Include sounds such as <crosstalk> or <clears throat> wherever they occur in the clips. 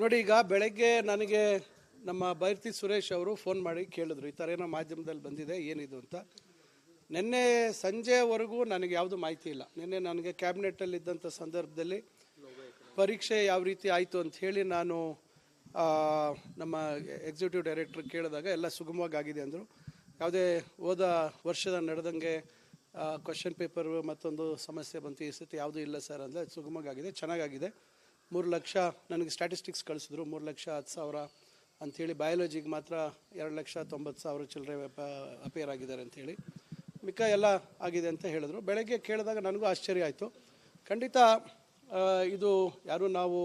ನೋಡಿ, ಈಗ ಬೆಳಗ್ಗೆ ನನಗೆ ನಮ್ಮ ಬೈರ್ತಿ ಸುರೇಶ್ ಅವರು ಫೋನ್ ಮಾಡಿ ಕೇಳಿದ್ರು. ಈ ಥರ ಏನೋ ಮಾಧ್ಯಮದಲ್ಲಿ ಬಂದಿದೆ, ಏನಿದು ಅಂತ. ನಿನ್ನೆ ಸಂಜೆವರೆಗೂ ನನಗೆ ಯಾವುದು ಮಾಹಿತಿ ಇಲ್ಲ. ನಿನ್ನೆ ನನಗೆ ಕ್ಯಾಬಿನೆಟ್ಟಲ್ಲಿದ್ದಂಥ ಸಂದರ್ಭದಲ್ಲಿ ಪರೀಕ್ಷೆ ಯಾವ ರೀತಿ ಆಯಿತು ಅಂತ ಹೇಳಿ ನಾನು ನಮ್ಮ ಎಕ್ಸಿಕ್ಯೂಟಿವ್ ಡೈರೆಕ್ಟ್ರ್ ಕೇಳಿದಾಗ ಎಲ್ಲ ಸುಗಮವಾಗಿ ಆಗಿದೆ ಅಂದರು. ಯಾವುದೇ ಹೋದ ವರ್ಷದ ನಡೆದಂಗೆ ಕ್ವಶನ್ ಪೇಪರ್ ಮತ್ತೊಂದು ಸಮಸ್ಯೆ ಬಂತು, ಈ ಸತಿ ಯಾವುದೂ ಇಲ್ಲ ಸರ್ ಅಂದರೆ ಸುಗಮವಾಗಿದೆ, ಚೆನ್ನಾಗಾಗಿದೆ. ಮೂರು ಲಕ್ಷ ನನಗೆ ಸ್ಟ್ಯಾಟಿಸ್ಟಿಕ್ಸ್ ಕಳಿಸಿದ್ರು. ಮೂರು ಲಕ್ಷ ಹತ್ತು ಸಾವಿರ ಅಂಥೇಳಿ ಬಯಾಲಜಿಗೆ ಮಾತ್ರ ಎರಡು ಲಕ್ಷ ತೊಂಬತ್ತು ಸಾವಿರ ಚಿಲ್ಲರೆ ಅಪೇರ್ ಆಗಿದ್ದಾರೆ ಅಂಥೇಳಿ. ಮಿಕ್ಕ ಎಲ್ಲ ಆಗಿದೆ ಅಂತ ಹೇಳಿದ್ರು. ಬೆಳಗ್ಗೆ ಕೇಳಿದಾಗ ನನಗೂ ಆಶ್ಚರ್ಯ ಆಯಿತು. ಖಂಡಿತ ಇದು ಯಾರು ನಾವು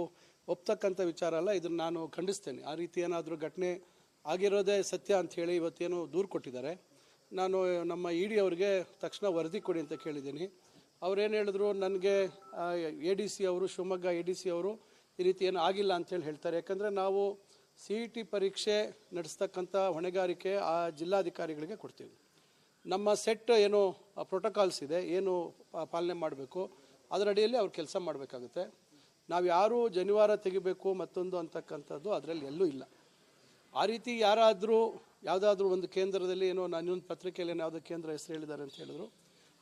ಒಪ್ತಕ್ಕಂಥ ವಿಚಾರ ಅಲ್ಲ. ಇದನ್ನು ನಾನು ಖಂಡಿಸ್ತೇನೆ. ಆ ರೀತಿ ಏನಾದರೂ ಘಟನೆ ಆಗಿರೋದೇ ಸತ್ಯ ಅಂಥೇಳಿ ಇವತ್ತೇನು ದೂರು ಕೊಟ್ಟಿದ್ದಾರೆ. ನಾನು ನಮ್ಮ ಇ ಡಿ ಅವರಿಗೆ ತಕ್ಷಣ ವರದಿ ಕೊಡಿ ಅಂತ ಕೇಳಿದ್ದೀನಿ. ಅವ್ರೇನು ಹೇಳಿದ್ರು, ನನಗೆ ಎ ಡಿ ಸಿ ಅವರು, ಶಿವಮೊಗ್ಗ ಎ ಡಿ ಸಿ ಅವರು ಈ ರೀತಿ ಏನು ಆಗಿಲ್ಲ ಅಂತೇಳಿ ಹೇಳ್ತಾರೆ. ಯಾಕಂದರೆ ನಾವು ಸಿ ಇ ಟಿ ಪರೀಕ್ಷೆ ನಡೆಸ್ತಕ್ಕಂಥ ಹೊಣೆಗಾರಿಕೆ ಆ ಜಿಲ್ಲಾಧಿಕಾರಿಗಳಿಗೆ ಕೊಡ್ತೀವಿ. ನಮ್ಮ ಸೆಟ್ ಏನು ಪ್ರೋಟೋಕಾಲ್ಸ್ ಇದೆ, ಏನು ಪಾಲನೆ ಮಾಡಬೇಕು, ಅದರ ಅಡಿಯಲ್ಲಿ ಅವ್ರು ಕೆಲಸ ಮಾಡಬೇಕಾಗುತ್ತೆ. ನಾವು ಯಾರು ಜನಿವಾರ ತೆಗಿಬೇಕು ಮತ್ತೊಂದು ಅಂತಕ್ಕಂಥದ್ದು ಅದರಲ್ಲಿ ಎಲ್ಲೂ ಇಲ್ಲ. ಆ ರೀತಿ ಯಾರಾದರೂ, ಯಾವುದಾದ್ರೂ ಒಂದು ಕೇಂದ್ರದಲ್ಲಿ ಏನೋ, ನಾನು ಇನ್ನೊಂದು ಪತ್ರಿಕೆಯಲ್ಲಿ ಯಾವುದೋ ಕೇಂದ್ರ ಹೆಸರು ಹೇಳಿದ್ದಾರೆ ಅಂತ ಹೇಳಿದ್ರು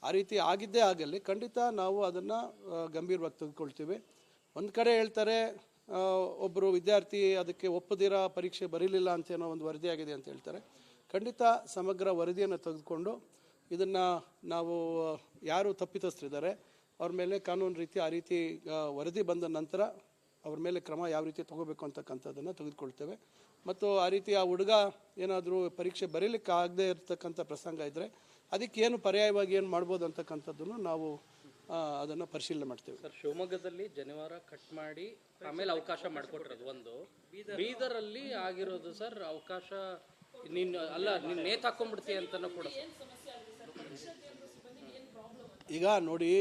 ಆ ರೀತಿ ಆಗಿದ್ದೇ ಆಗಲಿ ಖಂಡಿತ ನಾವು ಅದನ್ನು ಗಂಭೀರವಾಗಿ ತೆಗೆದುಕೊಳ್ತೀವಿ. ಒಂದು ಕಡೆ ಹೇಳ್ತಾರೆ ಒಬ್ಬರು ವಿದ್ಯಾರ್ಥಿ ಅದಕ್ಕೆ ಒಪ್ಪದಿರ ಪರೀಕ್ಷೆ ಬರೀಲಿಲ್ಲ ಅಂತ ಏನೋ ಒಂದು ವರದಿ ಆಗಿದೆ ಅಂತ ಹೇಳ್ತಾರೆ. ಖಂಡಿತ ಸಮಗ್ರ ವರದಿಯನ್ನು ತೆಗೆದುಕೊಂಡು ಇದನ್ನು ನಾವು ಯಾರು ತಪ್ಪಿತಸ್ಥರಿದ್ದಾರೆ, ಅವ್ರ ಮೇಲೆ ಕಾನೂನು ರೀತಿ ಆ ರೀತಿ ವರದಿ ಬಂದ ನಂತರ ಅವ್ರ ಮೇಲೆ ಕ್ರಮ ಯಾವ ರೀತಿ ತಗೋಬೇಕು ಅಂತಕ್ಕಂಥದ್ದನ್ನು ತೆಗೆದುಕೊಳ್ತೇವೆ. ಮತ್ತು ಆ ರೀತಿ ಆ ಹುಡುಗ ಏನಾದರೂ ಪರೀಕ್ಷೆ ಬರೀಲಿಕ್ಕೆ ಆಗದೇ ಇರತಕ್ಕಂಥ ಪ್ರಸಂಗ ಇದ್ದರೆ ಅದಕ್ಕೆ ಏನು ಪರ್ಯಾಯವಾಗಿ ಏನು ಮಾಡ್ಬೋದು ಅಂತಕ್ಕಂಥದ್ದನ್ನು ನಾವು ಅದನ್ನು ಪರಿಶೀಲನೆ ಮಾಡ್ತೇವೆ. ಸರ್ ಶಿವಮೊಗ್ಗದಲ್ಲಿ ಜನಿವಾರ ಕಟ್ ಮಾಡಿ ಆಮೇಲೆ ಅವಕಾಶ ಮಾಡಿಕೊಟ್ಟಿರೋದು ಒಂದು. ಬೀದರಲ್ಲಿ ಆಗಿರೋದು ಸರ್ ಅವಕಾಶ ನೀನು ಅಲ್ಲ ನೀನು ನೇತು ಹಾಕೊಂಡ್ಬಿಡ್ತೀಯ ಅಂತನೂ ಕೂಡ ಈಗ ನೋಡಿ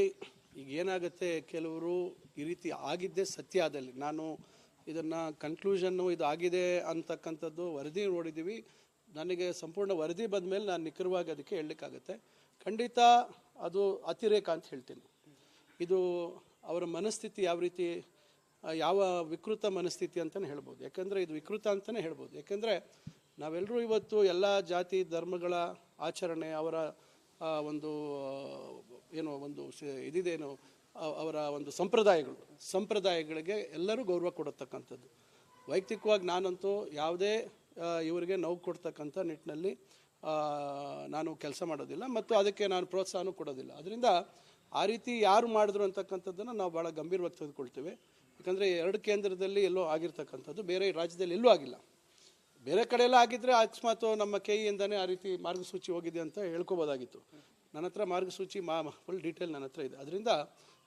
ಈಗ ಏನಾಗುತ್ತೆ ಕೆಲವರು ಈ ರೀತಿ ಆಗಿದ್ದೇ ಸತ್ಯ ಆದಲ್ಲಿ. ನಾನು ಇದನ್ನು ಕನ್ಕ್ಲೂಷನ್ನು ಇದು ಆಗಿದೆ ಅಂತಕ್ಕಂಥದ್ದು ವರದಿ ನೋಡಿದ್ದೀವಿ ನನಗೆ ಸಂಪೂರ್ಣ ವರದಿ ಬಂದ ಮೇಲೆ ನಾನು ನಿಖರವಾಗಿ ಅದಕ್ಕೆ ಹೇಳಲಿಕ್ಕಾಗತ್ತೆ. ಖಂಡಿತ ಅದು ಅತಿರೇಕ ಅಂತ ಹೇಳ್ತೀನಿ. ಇದು ಅವರ ಮನಸ್ಥಿತಿ ಯಾವ ರೀತಿ, ಯಾವ ವಿಕೃತ ಮನಸ್ಥಿತಿ ಅಂತಲೇ ಹೇಳ್ಬೋದು. ಯಾಕಂದರೆ ಇದು ವಿಕೃತ ಅಂತಲೇ ಹೇಳ್ಬೋದು. ಯಾಕೆಂದರೆ ನಾವೆಲ್ಲರೂ ಇವತ್ತು ಎಲ್ಲ ಜಾತಿ, ಧರ್ಮಗಳ ಆಚರಣೆ, ಅವರ ಒಂದು, ಏನೋ ಒಂದು ಇದಿದೇನು ಅವರ ಒಂದು ಸಂಪ್ರದಾಯಗಳು, ಸಂಪ್ರದಾಯಗಳಿಗೆ ಎಲ್ಲರೂ ಗೌರವ ಕೊಡತಕ್ಕಂಥದ್ದು. ವೈಯಕ್ತಿಕವಾಗಿ ನಾನಂತೂ ಯಾವುದೇ ಇವರಿಗೆ ನೋವು ಕೊಡ್ತಕ್ಕಂಥ ನಿಟ್ಟಿನಲ್ಲಿ ನಾನು ಕೆಲಸ ಮಾಡೋದಿಲ್ಲ ಮತ್ತು ಅದಕ್ಕೆ ನಾನು ಪ್ರೋತ್ಸಾಹನೂ ಕೊಡೋದಿಲ್ಲ. ಅದರಿಂದ ಆ ರೀತಿ ಯಾರು ಮಾಡಿದ್ರು ಅಂತಕ್ಕಂಥದ್ದನ್ನು ನಾವು ಭಾಳ ಗಂಭೀರವಾಗಿ ತೆಗೆದುಕೊಳ್ತೇವೆ. ಯಾಕಂದರೆ ಎರಡು ಕೇಂದ್ರದಲ್ಲಿ ಎಲ್ಲೋ ಆಗಿರ್ತಕ್ಕಂಥದ್ದು, ಬೇರೆ ರಾಜ್ಯದಲ್ಲಿ ಎಲ್ಲೂ ಆಗಿಲ್ಲ. ಬೇರೆ ಕಡೆ ಎಲ್ಲ ಆಗಿದ್ರೆ ಅಕಸ್ಮಾತ್ ನಮ್ಮ ಕೆಇಯಿಂದನೇ ಆ ರೀತಿ ಮಾರ್ಗಸೂಚಿ ಹೋಗಿದೆ ಅಂತ ಹೇಳ್ಕೊಬೋದಾಗಿತ್ತು. ನನ್ನ ಹತ್ರ ಮಾರ್ಗಸೂಚಿ ಮಾ ಫುಲ್ ಡೀಟೇಲ್ ನನ್ನ ಹತ್ರ ಇದೆ. ಅದರಿಂದ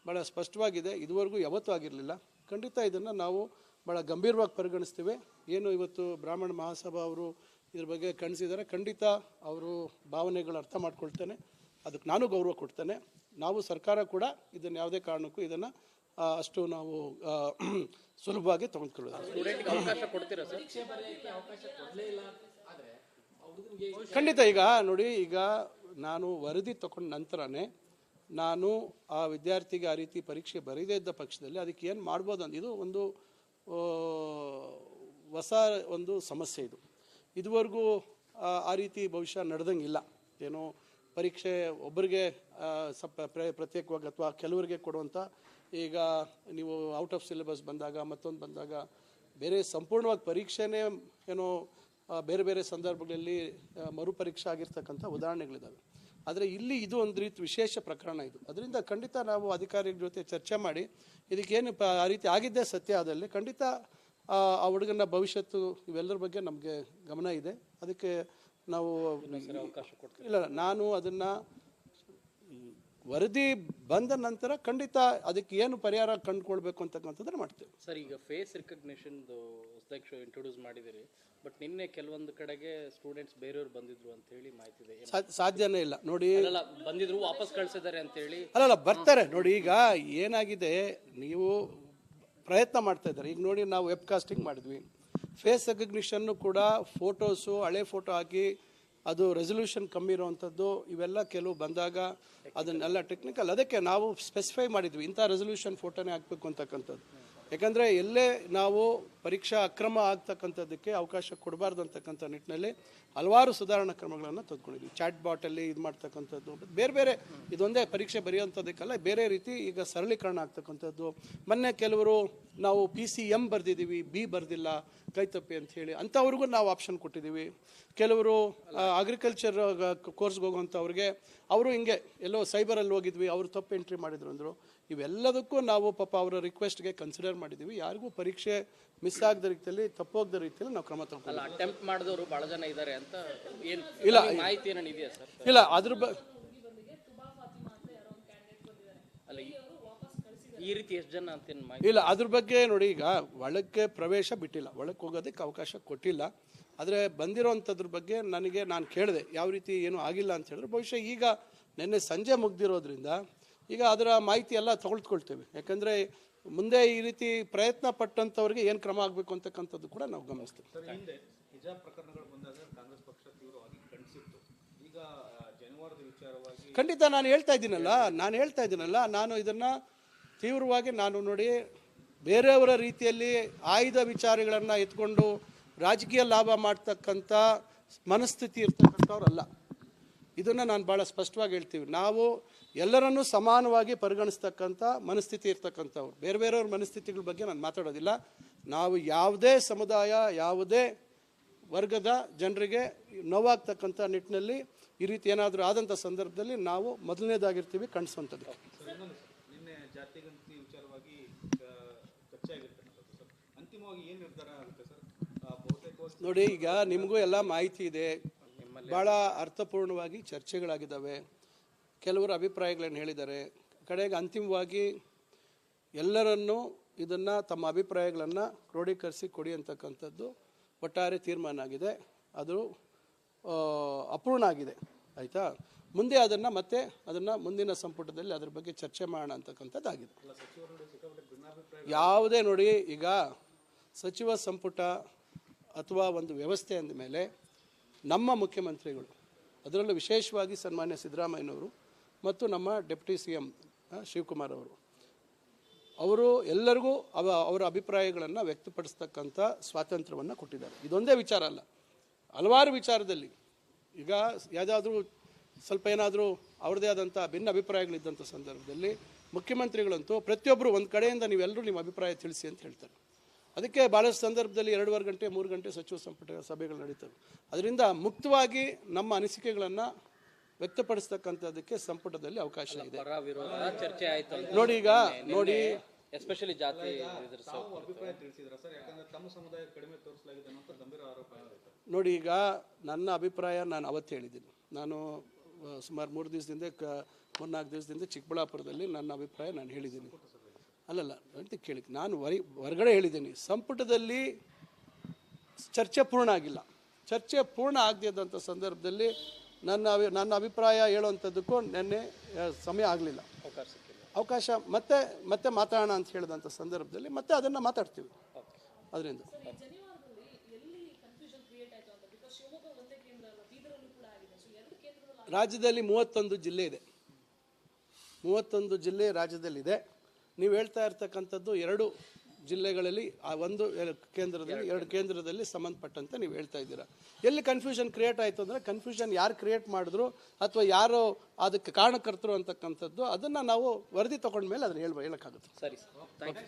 ಭಾಳ ಸ್ಪಷ್ಟವಾಗಿದೆ, ಇದುವರೆಗೂ ಯಾವತ್ತೂ ಆಗಿರಲಿಲ್ಲ. ಖಂಡಿತ ಇದನ್ನು ನಾವು ಭಾಳ ಗಂಭೀರವಾಗಿ ಪರಿಗಣಿಸ್ತೀವಿ. ಏನು ಇವತ್ತು ಬ್ರಾಹ್ಮಣ ಮಹಾಸಭಾ ಅವರು ಇದ್ರ ಬಗ್ಗೆ ಕಣಿಸಿದ್ದಾರೆ ಖಂಡಿತ ಅವರು ಭಾವನೆಗಳು ಅರ್ಥ ಮಾಡ್ಕೊಳ್ತೇನೆ. ಅದಕ್ಕೆ ನಾನು ಗೌರವ ಕೊಡ್ತೇನೆ. ನಾವು ಸರ್ಕಾರ ಕೂಡ ಇದನ್ನು ಯಾವುದೇ ಕಾರಣಕ್ಕೂ ಇದನ್ನು ಅಷ್ಟು ನಾವು <clears throat> ಸುಲಭವಾಗಿ ತಗೊಂಡ್ಕೊಳ್ಳೋದು ಸ್ಟೂಡೆಂಟ್ಗೆ ಅವಕಾಶ ಕೊಡ್ತೀರಾ ಸರ್? ಖಂಡಿತ ಈಗ ನೋಡಿ ಈಗ ನಾನು ವರದಿ ತಗೊಂಡ ನಂತರನೇ ನಾನು ಆ ವಿದ್ಯಾರ್ಥಿಗೆ ಆ ರೀತಿ ಪರೀಕ್ಷೆ ಬರೀದೇ ಇದ್ದ ಪಕ್ಷದಲ್ಲಿ ಅದಕ್ಕೆ ಏನು ಮಾಡ್ಬೋದು ಅಂತ ಇದು ಒಂದು ಹೊಸ ಒಂದು ಸಮಸ್ಯೆ ಇದು. ಇದುವರೆಗೂ ಆ, ರೀತಿ ಭವಿಷ್ಯ ನಡೆದಂಗಿಲ್ಲ. ಏನೋ ಪರೀಕ್ಷೆ ಒಬ್ಬರಿಗೆ ಸಪ್ ಪ್ರತ್ಯೇಕವಾಗಿ ಅಥವಾ ಕೆಲವರಿಗೆ ಕೊಡುವಂಥ ಈಗ ನೀವು ಔಟ್ ಆಫ್ ಸಿಲೆಬಸ್ ಬಂದಾಗ ಮತ್ತೊಂದು ಬಂದಾಗ ಬೇರೆ ಸಂಪೂರ್ಣವಾಗಿ ಪರೀಕ್ಷೆನೇ ಏನೋ ಬೇರೆ ಬೇರೆ ಸಂದರ್ಭಗಳಲ್ಲಿ ಮರುಪರೀಕ್ಷೆ ಆಗಿರ್ತಕ್ಕಂಥ ಉದಾಹರಣೆಗಳಿದ್ದಾವೆ ಆದರೆ ಇಲ್ಲಿ ಇದು ಒಂದು ರೀತಿ ವಿಶೇಷ ಪ್ರಕರಣ ಇದು. ಅದರಿಂದ ಖಂಡಿತ ನಾವು ಅಧಿಕಾರಿಗಳ ಜೊತೆ ಚರ್ಚೆ ಮಾಡಿ ಇದಕ್ಕೇನು ಪ ಆ ರೀತಿ ಆಗಿದ್ದೇ ಸತ್ಯ ಆದಲ್ಲಿ ಖಂಡಿತ ಆ ಹುಡುಗನ ಭವಿಷ್ಯತ್ತು ಇವೆಲ್ಲರ ಬಗ್ಗೆ ನಮಗೆ ಗಮನ ಇದೆ. ಅದಕ್ಕೆ ನಾವು ಇಲ್ಲ ನಾನು ಅದನ್ನು ವರದಿ ಬಂದ ನಂತರ ಖಂಡಿತ ಅದಕ್ಕೆ ಏನು ಪರಿಹಾರ ಕಂಡುಕೊಳ್ಬೇಕು ಅಂತಕ್ಕಂಥದ್ದನ್ನು ಮಾಡ್ತೇವೆ. ಸರ್ ಈಗ ಫೇಸ್ ರಿಕಗ್ನಿಷನ್ದು ಹೊಸದಾಗಿ ಶೋ ಇಂಟ್ರೊಡ್ಯೂಸ್ ಮಾಡಿದ್ದೀರಿ. ಬಟ್ ನಿನ್ನೆ ಕೆಲವೊಂದು ಕಡೆಗೆ ಸ್ಟೂಡೆಂಟ್ಸ್ ಬೇರೆಯವ್ರು ಬಂದಿದ್ರು ಅಂತ ಹೇಳಿ ಮಾಹಿತಿ ಇದೆ. ಸಾ- ಸಾಧ್ಯನೇ ಇಲ್ಲ. ನೋಡಿ ಅಲ್ಲ ಬಂದಿದ್ರು ವಾಪಸ್ ಕಳ್ಸಿದ್ದಾರೆ ಅಂತ ಹೇಳಿ. ಅಲ್ಲಲ್ಲ ಬರ್ತಾರೆ. ನೋಡಿ ಈಗ ಏನಾಗಿದೆ? ನೀವು ಪ್ರಯತ್ನ ಮಾಡ್ತಾ ಇದ್ದಾರೆ. ಈಗ ನೋಡಿ ನಾವು ವೆಬ್ ಕಾಸ್ಟಿಂಗ್ ಮಾಡಿದ್ವಿ. ಫೇಸ್ ರೆಕಗ್ನಿಷನ್ನು ಕೂಡ ಫೋಟೋಸು ಹಳೆ ಫೋಟೋ ಹಾಕಿ ಅದು ರೆಸೊಲ್ಯೂಷನ್ ಕಮ್ಮಿ ಇರುವಂಥದ್ದು, ಇವೆಲ್ಲ ಕೆಲವು ಬಂದಾಗ ಅದನ್ನೆಲ್ಲ ಟೆಕ್ನಿಕಲ್ ಅದಕ್ಕೆ ನಾವು ಸ್ಪೆಸಿಫೈ ಮಾಡಿದ್ವಿ. ಇಂಥ ರೆಸೊಲ್ಯೂಷನ್ ಫೋಟೋನೇ ಹಾಕಬೇಕು ಅಂತಕ್ಕಂಥದ್ದು. ಯಾಕಂದರೆ ಎಲ್ಲೇ ನಾವು ಪರೀಕ್ಷಾ ಅಕ್ರಮ ಆಗ್ತಕ್ಕಂಥದ್ದಕ್ಕೆ ಅವಕಾಶ ಕೊಡಬಾರ್ದು ಅಂತಕ್ಕಂಥ ನಿಟ್ಟಿನಲ್ಲಿ ಹಲವಾರು ಸುಧಾರಣಾ ಕ್ರಮಗಳನ್ನು ತೆಗೆದುಕೊಂಡಿದ್ವಿ ಚಾಟ್ ಬಾಟಲ್ಲಿ ಇದು ಮಾಡ್ತಕ್ಕಂಥದ್ದು, ಬೇರೆ ಬೇರೆ ಇದೊಂದೇ ಪರೀಕ್ಷೆ ಬರೆಯುವಂಥದ್ದಕ್ಕಲ್ಲ, ಬೇರೆ ರೀತಿ ಈಗ ಸರಳೀಕರಣ ಆಗ್ತಕ್ಕಂಥದ್ದು. ಮೊನ್ನೆ ಕೆಲವರು ನಾವು ಪಿ ಸಿ ಎಂ ಬರೆದಿದ್ದೀವಿ ಬಿ ಬರೆದಿಲ್ಲ, ಕೈತಪ್ಪಿ ಅಂತ ಹೇಳಿ ಅಂಥವ್ರಿಗೂ ನಾವು ಆಪ್ಷನ್ ಕೊಟ್ಟಿದ್ದೀವಿ. ಕೆಲವರು ಅಗ್ರಿಕಲ್ಚರ್ ಕೋರ್ಸ್ಗೆ ಹೋಗುವಂಥವ್ರಿಗೆ ಅವರು ಹಿಂಗೆ ಎಲ್ಲೋ ಸೈಬರಲ್ಲಿ ಹೋಗಿದ್ವಿ, ಅವರು ತಪ್ಪು ಎಂಟ್ರಿ ಮಾಡಿದ್ರು ಅಂದರು. ಇವೆಲ್ಲದಕ್ಕೂ ನಾವು ಪಾಪ ಅವರ ರಿಕ್ವೆಸ್ಟ್ಗೆ ಕನ್ಸಿಡರ್ ಮಾಡಿದ್ದೀವಿ. ಯಾರಿಗೂ ಪರೀಕ್ಷೆ ಮಿಸ್ ಆಗದ ರೀತಿಯಲ್ಲಿ ತಪ್ಪೋಗದ ರೀತಿಯಲ್ಲಿ ನಾವು ಕ್ರಮ ತಗೊಂಡು ಅಲ್ಲ ಅಟೆಂಪ್ಟ್ ಮಾಡಿದವರು ಬಹಳ ಜನ ಇದ್ದಾರೆ ಅಂತ ಏನು ಇಲ್ಲ. ಮಾಹಿತಿ ಏನೇನು ಇದೆಯಾ ಸರ್? ಇಲ್ಲ ಅದ್ರ ಬ ಅಲ್ಲ ಈ- ಈ ರೀತಿ ಎಷ್ಟು ಜನ ಅಂತ ಏನ್ ಮಾಹಿತಿ? ಇಲ್ಲ ಅದ್ರ ಬಗ್ಗೆ ನೋಡಿ ಈಗ ಒಳಕ್ಕೆ ಪ್ರವೇಶ ಬಿಟ್ಟಿಲ್ಲ. ಒಳಕ್ಕೆ ಹೋಗೋದಕ್ಕೆ ಅವಕಾಶ ಕೊಟ್ಟಿಲ್ಲ. ಆದರೆ ಬಂದಿರೋಂಥದ್ರ ಬಗ್ಗೆ ನನಗೆ ನಾನು ಕೇಳಿದೆ ಯಾವ ರೀತಿ ಏನೂ ಆಗಿಲ್ಲ ಅಂತ ಹೇಳಿದ್ರೆ ಬಹುಶಃ ಈಗ ನಿನ್ನೆ ಸಂಜೆ ಮುಗ್ದಿರೋದ್ರಿಂದ ಈಗ ಅದರ ಮಾಹಿತಿ ಎಲ್ಲ ತಗೊಳ್ಕೊಳ್ತೇವೆ ಯಾಕಂದರೆ ಮುಂದೆ ಈ ರೀತಿ ಪ್ರಯತ್ನ ಪಟ್ಟಂಥವ್ರಿಗೆ ಏನು ಕ್ರಮ ಆಗಬೇಕು ಅಂತಕ್ಕಂಥದ್ದು ಕೂಡ ನಾವು ಗಮನಿಸ್ತೇವೆ. ಖಂಡಿತ ನಾನು ಹೇಳ್ತಾ ಇದ್ದೀನಲ್ಲ ನಾನು ಹೇಳ್ತಾ ಇದ್ದೀನಲ್ಲ ನಾನು ಇದನ್ನು ತೀವ್ರವಾಗಿ ನಾನು ನೋಡಿ ಬೇರೆಯವರ ರೀತಿಯಲ್ಲಿ ಆಯ್ದ ವಿಚಾರಗಳನ್ನು ಎತ್ಕೊಂಡು ರಾಜಕೀಯ ಲಾಭ ಮಾಡ್ತಕ್ಕಂಥ ಮನಸ್ಥಿತಿ ಇರ್ತಕ್ಕಂಥವ್ರಲ್ಲ. ಇದನ್ನು ನಾನು ಭಾಳ ಸ್ಪಷ್ಟವಾಗಿ ಹೇಳ್ತೀವಿ. ನಾವು ಎಲ್ಲರನ್ನೂ ಸಮಾನವಾಗಿ ಪರಿಗಣಿಸ್ತಕ್ಕಂಥ ಮನಸ್ಥಿತಿ ಇರ್ತಕ್ಕಂಥವ್ರು. ಬೇರೆ ಬೇರೆಯವ್ರ ಮನಸ್ಥಿತಿಗಳ ಬಗ್ಗೆ ನಾನು ಮಾತಾಡೋದಿಲ್ಲ. ನಾವು ಯಾವುದೇ ಸಮುದಾಯ ಯಾವುದೇ ವರ್ಗದ ಜನರಿಗೆ ನೋವಾಗ್ತಕ್ಕಂಥ ನಿಟ್ಟಿನಲ್ಲಿ ಈ ರೀತಿ ಏನಾದರೂ ಆದಂಥ ಸಂದರ್ಭದಲ್ಲಿ ನಾವು ಮೊದಲನೇದಾಗಿರ್ತೀವಿ ಬಹುತೇಕವಾಗಿ ನೋಡಿ ಈಗ ನಿಮಗೂ ಎಲ್ಲ ಮಾಹಿತಿ ಇದೆ. ಭಾಳ ಅರ್ಥಪೂರ್ಣವಾಗಿ ಚರ್ಚೆಗಳಾಗಿದ್ದಾವೆ. ಕೆಲವರು ಅಭಿಪ್ರಾಯಗಳನ್ನು ಹೇಳಿದ್ದಾರೆ. ಕಡೆಗೆ ಅಂತಿಮವಾಗಿ ಎಲ್ಲರನ್ನೂ ಇದನ್ನು ತಮ್ಮ ಅಭಿಪ್ರಾಯಗಳನ್ನು ಕ್ರೋಢೀಕರಿಸಿ ಕೊಡಿ ಅಂತಕ್ಕಂಥದ್ದು ಒಟ್ಟಾರೆ ತೀರ್ಮಾನ ಆಗಿದೆ. ಅದು ಅಪೂರ್ಣ ಆಗಿದೆ. ಆಯಿತಾ? ಮುಂದೆ ಅದನ್ನು ಮತ್ತೆ ಅದನ್ನು ಮುಂದಿನ ಸಂಪುಟದಲ್ಲಿ ಅದ್ರ ಬಗ್ಗೆ ಚರ್ಚೆ ಮಾಡೋಣ ಅಂತಕ್ಕಂಥದ್ದಾಗಿದೆ. ಯಾವುದೇ ನೋಡಿ ಈಗ ಸಚಿವ ಸಂಪುಟ ಅಥವಾ ಒಂದು ವ್ಯವಸ್ಥೆ ಅಂದ ಮೇಲೆ ನಮ್ಮ ಮುಖ್ಯಮಂತ್ರಿಗಳು, ಅದರಲ್ಲೂ ವಿಶೇಷವಾಗಿ ಸನ್ಮಾನ್ಯ ಸಿದ್ದರಾಮಯ್ಯನವರು ಮತ್ತು ನಮ್ಮ ಡೆಪ್ಟಿ ಸಿ ಎಂ ಶಿವಕುಮಾರ್ ಅವರು. ಅವರು ಎಲ್ಲರಿಗೂ ಅವ, ಅವರ ಅಭಿಪ್ರಾಯಗಳನ್ನು ವ್ಯಕ್ತಪಡಿಸ್ತಕ್ಕಂಥ ಸ್ವಾತಂತ್ರ್ಯವನ್ನು ಕೊಟ್ಟಿದ್ದಾರೆ. ಇದೊಂದೇ ವಿಚಾರ ಅಲ್ಲ. ಹಲವಾರು ವಿಚಾರದಲ್ಲಿ ಈಗ ಯಾವುದಾದ್ರೂ ಸ್ವಲ್ಪ ಏನಾದರೂ ಅವ್ರದ್ದೇ ಆದಂಥ ಭಿನ್ನ ಅಭಿಪ್ರಾಯಗಳಿದ್ದಂಥ ಸಂದರ್ಭದಲ್ಲಿ ಮುಖ್ಯಮಂತ್ರಿಗಳಂತೂ ಪ್ರತಿಯೊಬ್ಬರು ಒಂದು ಕಡೆಯಿಂದ ನೀವೆಲ್ಲರೂ ನಿಮ್ಮ ಅಭಿಪ್ರಾಯ ತಿಳಿಸಿ ಅಂತ ಹೇಳ್ತಾರೆ. ಅದಕ್ಕೆ ಭಾಳಷ್ಟು ಸಂದರ್ಭದಲ್ಲಿ ಎರಡೂವರೆ ಗಂಟೆ ಮೂರು ಗಂಟೆ ಸಚಿವ ಸಂಪುಟ ಸಭೆಗಳು ನಡೀತವೆ. ಅದರಿಂದ ಮುಕ್ತವಾಗಿ ನಮ್ಮ ಅನಿಸಿಕೆಗಳನ್ನು ವ್ಯಕ್ತಪಡಿಸ್ತಕ್ಕಂಥದ್ದಕ್ಕೆ ಸಂಪುಟದಲ್ಲಿ ಅವಕಾಶ ಇದೆ. ಚರ್ಚೆ ಆಯ್ತು ನೋಡಿ ಈಗ ನೋಡಿ ಎಸ್ಪೆಷಲಿ ಜಾತಿ ಇದ್ರ ಅಭಿಪ್ರಾಯ ತಿಳಿಸಿದ್ರ ಸರ್? ಯಾಕಂದ್ರೆ ತಮ್ಮ ಸಮುದಾಯ ಕಡಿಮೆ ತೋರಿಸಲಾಗಿದೆ ಅನ್ನೋ ಗಂಭೀರ ಆರೋಪ ಇದೆ ನೋಡಿ ಈಗ ನನ್ನ ಅಭಿಪ್ರಾಯ ನಾನು ಅವತ್ತು ಹೇಳಿದ್ದೀನಿ. ನಾನು ಸುಮಾರು ಮೂರು ದಿವಸದಿಂದ ಕ ಮೂರ್ನಾಲ್ಕು ದಿವಸದಿಂದ ಚಿಕ್ಕಬಳ್ಳಾಪುರದಲ್ಲಿ ನನ್ನ ಅಭಿಪ್ರಾಯ ನಾನು ಹೇಳಿದ್ದೀನಿ. ಅಲ್ಲಲ್ಲ, ಅಂತ ಕೇಳಿ ನಾನು ವರಿ, ಹೊರಗಡೆ ಹೇಳಿದ್ದೀನಿ. ಸಂಪುಟದಲ್ಲಿ ಚರ್ಚೆ ಪೂರ್ಣ ಆಗಿಲ್ಲ. ಚರ್ಚೆ ಪೂರ್ಣ ಆಗದಿದ್ದಂಥ ಸಂದರ್ಭದಲ್ಲಿ ನನ್ನ ಅಭಿ, ನನ್ನ ಅಭಿಪ್ರಾಯ ಹೇಳುವಂಥದ್ದಕ್ಕೂ ನಿನ್ನೆ ಸಮಯ ಆಗಲಿಲ್ಲ. ಅವಕಾಶ ಮತ್ತೆ ಮತ್ತೆ ಮಾತಾಡೋಣ ಅಂತ ಹೇಳಿದಂಥ ಸಂದರ್ಭದಲ್ಲಿ ಮತ್ತೆ ಅದನ್ನು ಮಾತಾಡ್ತೀವಿ. ಅದರಿಂದ. ರಾಜ್ಯದಲ್ಲಿ ಮೂವತ್ತೊಂದು ಜಿಲ್ಲೆ ಇದೆ. ಮೂವತ್ತೊಂದು ಜಿಲ್ಲೆ ರಾಜ್ಯದಲ್ಲಿದೆ. ನೀವು ಹೇಳ್ತಾ ಇರ್ತಕ್ಕಂಥದ್ದು ಎರಡು ಜಿಲ್ಲೆಗಳಲ್ಲಿ ಆ ಒಂದು ಕೇಂದ್ರದಲ್ಲಿ ಎರಡು ಕೇಂದ್ರದಲ್ಲಿ ಸಂಬಂಧಪಟ್ಟಂತೆ ನೀವು ಹೇಳ್ತಾ ಇದ್ದೀರಾ. ಎಲ್ಲಿ ಕನ್ಫ್ಯೂಷನ್ ಕ್ರಿಯೇಟ್ ಆಯಿತು ಅಂದರೆ ಕನ್ಫ್ಯೂಷನ್ ಯಾರು ಕ್ರಿಯೇಟ್ ಮಾಡಿದ್ರು ಅಥವಾ ಯಾರು ಅದಕ್ಕೆ ಕಾರಣಕರ್ತರು ಅಂತಕ್ಕಂಥದ್ದು ಅದನ್ನು ನಾವು ವರದಿ ತಗೊಂಡ್ಮೇಲೆ ಅದನ್ನು ಹೇಳ್ಬ ಹೇಳೋಕ್ಕಾಗುತ್ತೆ. ಸರಿ. Sir thank you